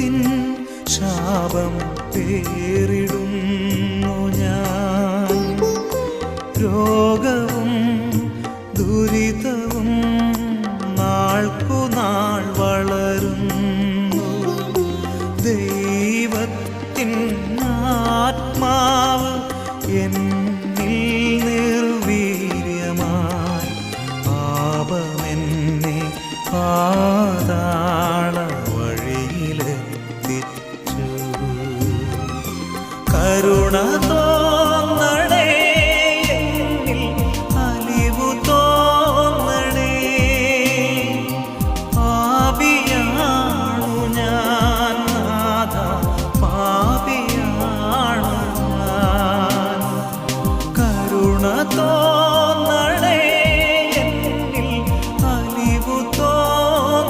ദൈവത്തിൻ ശാപം പേറിടുന്നു ഞാൻ. രോഗവും ദുരിതവും നാൾക്കുനാൾ വളരുന്നു. ദൈവത്തിൻ ആത്മാവ് എന്നിൽ നിർവീര്യമായി പാപമെന്നെ പാതാള കരുണ തോ